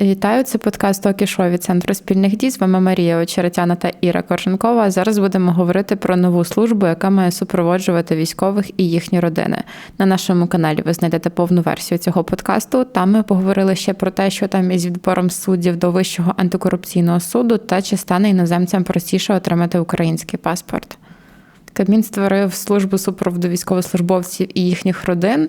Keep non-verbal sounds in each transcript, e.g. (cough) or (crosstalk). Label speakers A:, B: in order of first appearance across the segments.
A: Вітаю, це подкаст «Окі Шо» від Центру спільних дій. З вами Марія Очеретяна та Іра Корженкова. Зараз будемо говорити про нову службу, яка має супроводжувати військових і їхні родини. На нашому каналі ви знайдете повну версію цього подкасту. Там ми поговорили ще про те, що там із відбором суддів до вищого антикорупційного суду та чи стане іноземцям простіше отримати український паспорт. Кабмін створив службу супроводу військовослужбовців і їхніх родин.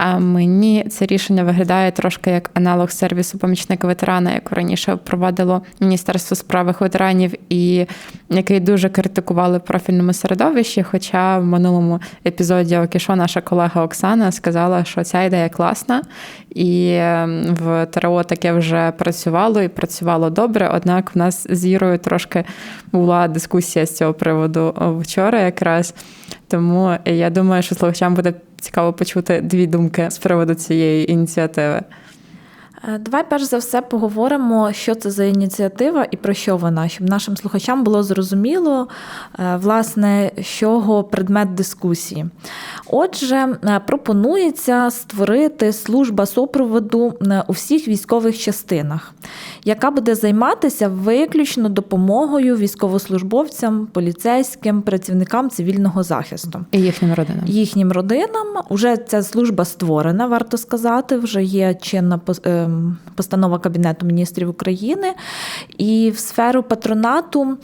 A: А мені це рішення виглядає трошки як аналог сервісу помічника ветерана, яку раніше впровадило Міністерство справах ветеранів, і який дуже критикували в профільному середовищі. Хоча в минулому епізоді Окішо наша колега Оксана сказала, що ця ідея класна, і ем, в ТРО таке вже працювало і працювало добре. Однак в нас з Ірою трошки була дискусія з цього приводу вчора, якраз тому я думаю, що слухачам буде цікаво почути дві думки з приводу цієї ініціативи.
B: Е, давай перш за все поговоримо, що це за ініціатива і про що вона, щоб нашим слухачам було зрозуміло, е, власне, з чого предмет дискусії. Отже, е, пропонується створити служба супроводу у всіх військових частинах, яка буде займатися виключно допомогою військовослужбовцям, поліцейським, працівникам цивільного захисту
A: і їхнім родинам.
B: Їхнім родинам вже ця служба створена, варто сказати, вже є чинна постанова Кабінету міністрів України. І в сферу патронату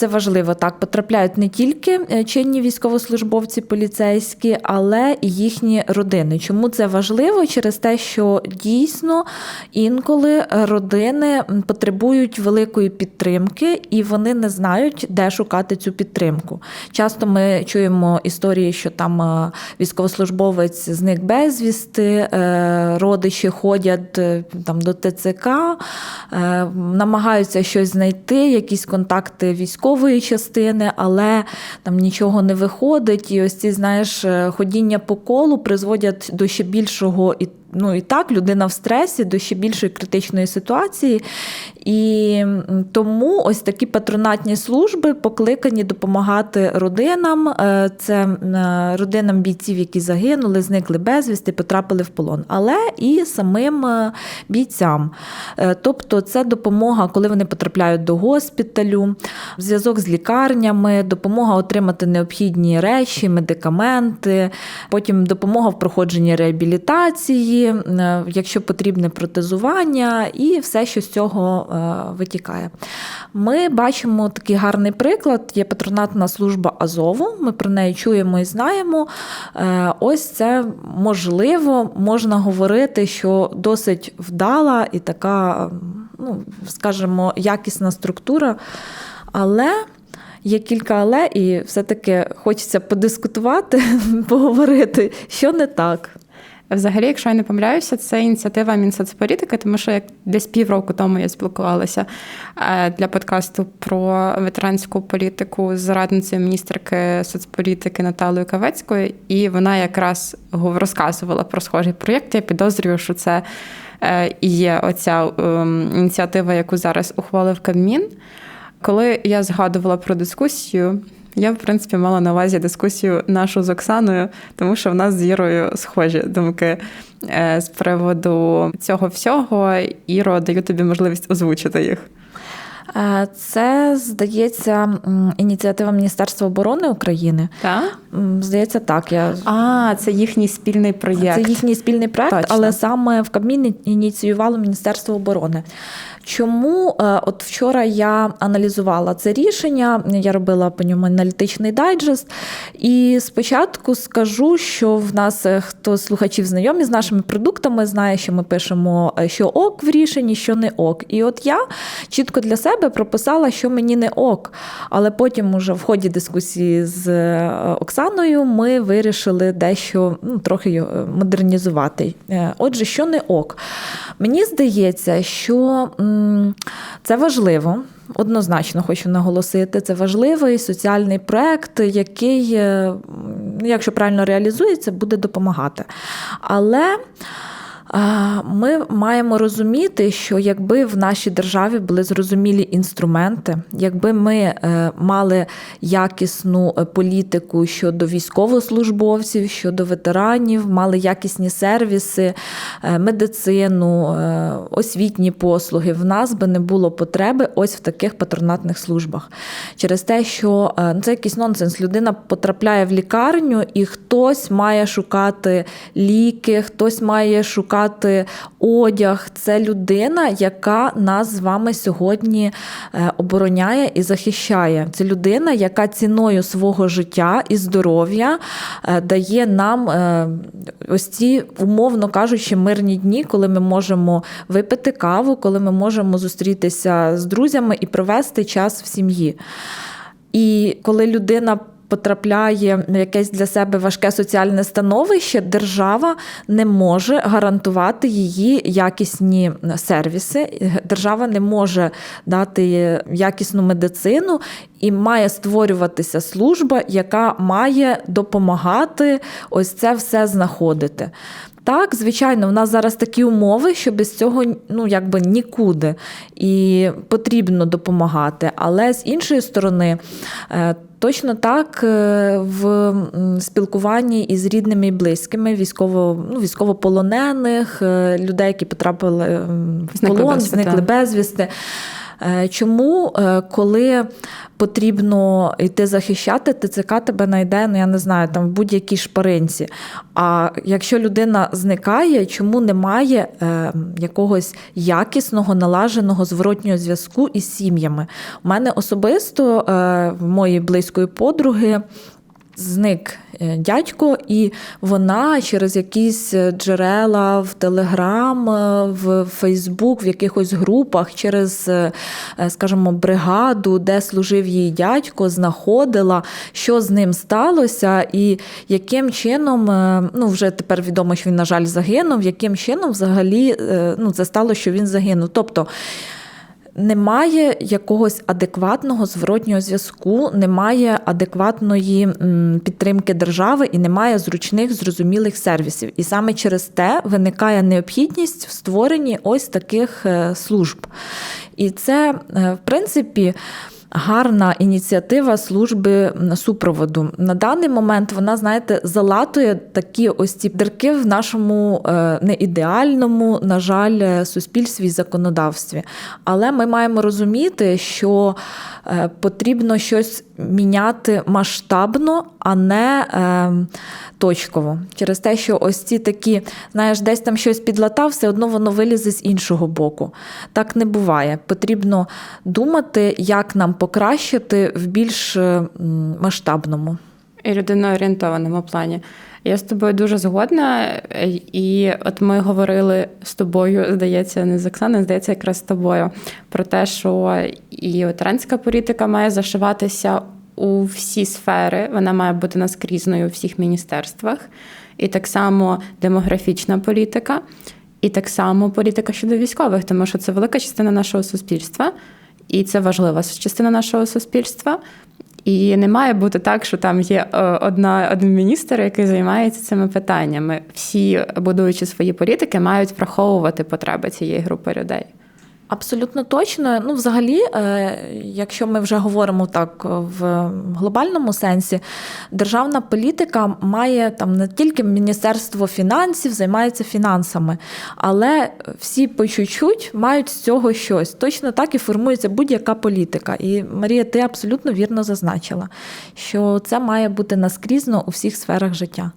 B: це важливо так. Потрапляють не тільки е, чинні військовослужбовці, поліцейські, але і їхні родини. Чому це важливо? Через те, що дійсно інколи родини потребують великої підтримки, і вони не знають, де шукати цю підтримку. Часто ми чуємо історії, що там е, військовослужбовець зник безвісти, е, родичі ходять там до ТЦК, намагаються щось знайти, якісь контакти військових військової частини, але там нічого не виходить. І ось ці, знаєш, е, ходіння по колу призводять до ще більшого і ну і так людина в стресі до ще більшої критичної ситуації. І тому ось такі патронатні служби покликані допомагати родинам. Е, це е, родинам бійців, які загинули, зникли безвісти, потрапили в полон, але і самим е, бійцям. Тобто це допомога, коли вони потрапляють до госпіталю, зв'язок з лікарнями, допомога отримати необхідні речі, медикаменти, потім допомога в проходженні реабілітації. Е, якщо потрібне протезування, і все, що з цього е, витікає. Ми бачимо такий гарний приклад. Є патронатна служба Азову. Ми про неї чуємо і знаємо. Е, ось це можливо, можна говорити, що досить вдала і така, ну, скажімо, якісна структура. Але. Є кілька але, і все-таки хочеться подискутувати, (laughs) поговорити, що не так.
A: Взагалі, якщо я не помиляюся, це ініціатива Мінсоцполітики, тому що як десь півроку тому я спілкувалася е, для подкасту про ветеранську політику з радницею міністерки соцполітики Наталою Кавецькою, і вона якраз розказувала про схожий проєкт. Я підозрюю, що це е, і є оця ем, ініціатива, яку зараз ухвалив Кабмін. Коли я згадувала про дискусію. Я, в принципі, мала на увазі дискусію нашу з Оксаною, тому що в нас з Ірою схожі думки е, з приводу цього всього. Іро даю тобі можливість озвучити їх.
B: Е, це здається ініціатива Міністерства оборони України.
A: Так?
B: Здається, так. Я...
A: А, це їхній спільний проєкт.
B: Це їхній спільний проєкт, Точно. але саме в Кабміні ініціювало Міністерство оборони. Чому е, от вчора я аналізувала це рішення, я робила по ньому аналітичний дайджест, і спочатку скажу, що в нас е, хто слухачів знайомі з нашими продуктами, знає, що ми пишемо, е, що ок в рішенні, що не ок. І от я чітко для себе прописала, що мені не ок. Але потім, уже в ході дискусії з Оксаною, ми вирішили дещо ну, трохи модернізувати. Отже, що не ок. Мені здається, що це важливо. Однозначно хочу наголосити, це важливий соціальний проект, який, е, якщо правильно реалізується, буде допомагати. Але Ми маємо розуміти, що якби в нашій державі були зрозумілі інструменти, якби ми е, мали якісну е, політику щодо військовослужбовців, щодо ветеранів, мали якісні сервіси, е, медицину, освітні послуги, в нас би не було потреби ось в таких патронатних службах. Через те, що ну, це якийсь нонсенс. Людина потрапляє в лікарню, і хтось має шукати ліки, хтось має шукати одяг. Це людина, яка нас з вами сьогодні е, обороняє і захищає. Це людина, яка ціною свого життя і здоров'я е, дає нам е, ось ці, умовно кажучи, мирні дні, коли ми можемо випити каву, коли ми можемо зустрітися з друзями і провести час в сім'ї. І коли людина потрапляє в якесь для себе важке соціальне становище, держава не може гарантувати її якісні сервіси. Держава не може дати якісну медицину і має створюватися служба, яка має допомагати ось це все знаходити. Так, звичайно, в нас зараз такі умови, що без цього ну якби нікуди і потрібно допомагати. Але з іншої сторони, е, точно так е, в спілкуванні із рідними і близькими, військово, ну, військовополонених, е, людей, які потрапили в
A: Зникли
B: полон,
A: безвісти,
B: зникли безвісти. Е, Чому, е, коли потрібно йти захищати, ТЦК тебе знайде, ну я не знаю, там в будь-якій шпаринці. А якщо людина зникає, чому немає е, якогось якісного налаженого зворотнього зв'язку із сім'ями? У мене особисто в моєї близької подруги. Зник е, дядько, і вона через якісь е, джерела в Телеграм, в Фейсбук, в якихось групах, через, е, скажімо, бригаду, де служив її дядько, знаходила, що з ним сталося, і яким чином, ну вже тепер відомо, що він, на жаль, загинув, яким чином взагалі ну, це стало, що він загинув. Тобто немає якогось адекватного зворотнього зв'язку, немає адекватної підтримки держави і немає зручних зрозумілих сервісів. І саме через те виникає необхідність в створенні ось таких е, служб. І це, е, в принципі, гарна ініціатива служби супроводу. На даний момент вона, знаєте, залатує такі ось ці дирки в нашому е, неідеальному, на жаль, е, суспільстві і законодавстві. Але ми маємо розуміти, що е, потрібно щось міняти масштабно, а не е, точково. Через те, що ось ці такі, знаєш, десь там щось підлатав, все одно воно вилізе з іншого боку. Так не буває. Потрібно думати, як нам покращити в більш е, м, масштабному.
A: І людиноорієнтованому плані. Я з тобою дуже згодна, і от ми говорили з тобою, здається, не з Оксаною, здається, якраз з тобою, про те, що і ветеранська політика має зашиватися у всі сфери, вона має бути наскрізною у всіх міністерствах, і так само демографічна політика, і так само політика щодо військових, тому що це велика частина нашого суспільства, і це важлива частина нашого суспільства. І не має бути так, що там є е, одна один міністр, який займається цими питаннями. Всі, будуючи свої політики, мають враховувати потреби цієї групи людей.
B: Абсолютно точно. Ну, взагалі, е, якщо ми вже говоримо так в глобальному сенсі, державна політика має там не тільки Міністерство фінансів займається фінансами, але всі по чуть-чуть мають з цього щось. Точно так і формується будь-яка політика. І Марія, ти абсолютно вірно зазначила, що це має бути наскрізно у всіх сферах життя.